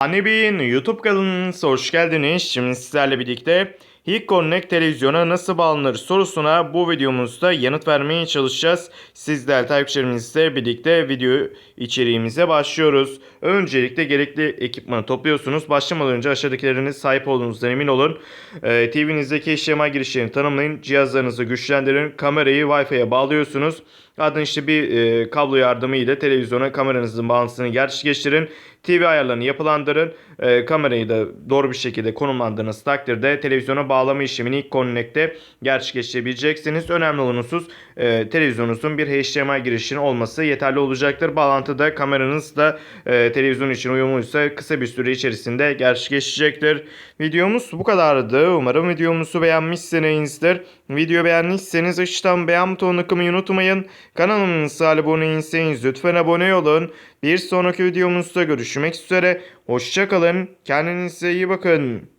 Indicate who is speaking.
Speaker 1: Anne Bey'in YouTube kanalınıza hoş geldiniz. Şimdi sizlerle birlikte Hick Connect televizyona nasıl bağlanır sorusuna bu videomuzda yanıt vermeye çalışacağız. Sizler takipçilerimizle birlikte video içeriğimize başlıyoruz. Öncelikle gerekli ekipmanı topluyorsunuz. Başlamadan önce aşağıdakilerine sahip olduğunuzdan emin olun. Ee, TV'nizdeki HDMI girişlerini tanımlayın. Cihazlarınızı güçlendirin. Kamerayı Wi-Fi'ye bağlıyorsunuz. Ardından işte bir e, kablo yardımıyla televizyona kameranızın bağlantısını gerçekleştirin. TV ayarlarını yapılandırın. E, kamerayı da doğru bir şekilde konumlandığınız takdirde televizyona bağlama işlemini ilk Connect'te gerçekleştirebileceksiniz. Önemli olan husus e, televizyonunuzun bir HDMI girişinin olması yeterli olacaktır. Bağlantıda kameranızla e, televizyon için uyumluysa kısa bir süre içerisinde gerçekleşecektir. Videomuz bu kadardı. Umarım videomuzu beğenmişsinizdir. Video beğendiyseniz aşağıdan beğen butonuna kılmayı unutmayın. Kanalımıza abone değilseniz lütfen abone olun. Bir sonraki videomuzda görüşmek üzere. Hoşçakalın. Kendinize iyi bakın.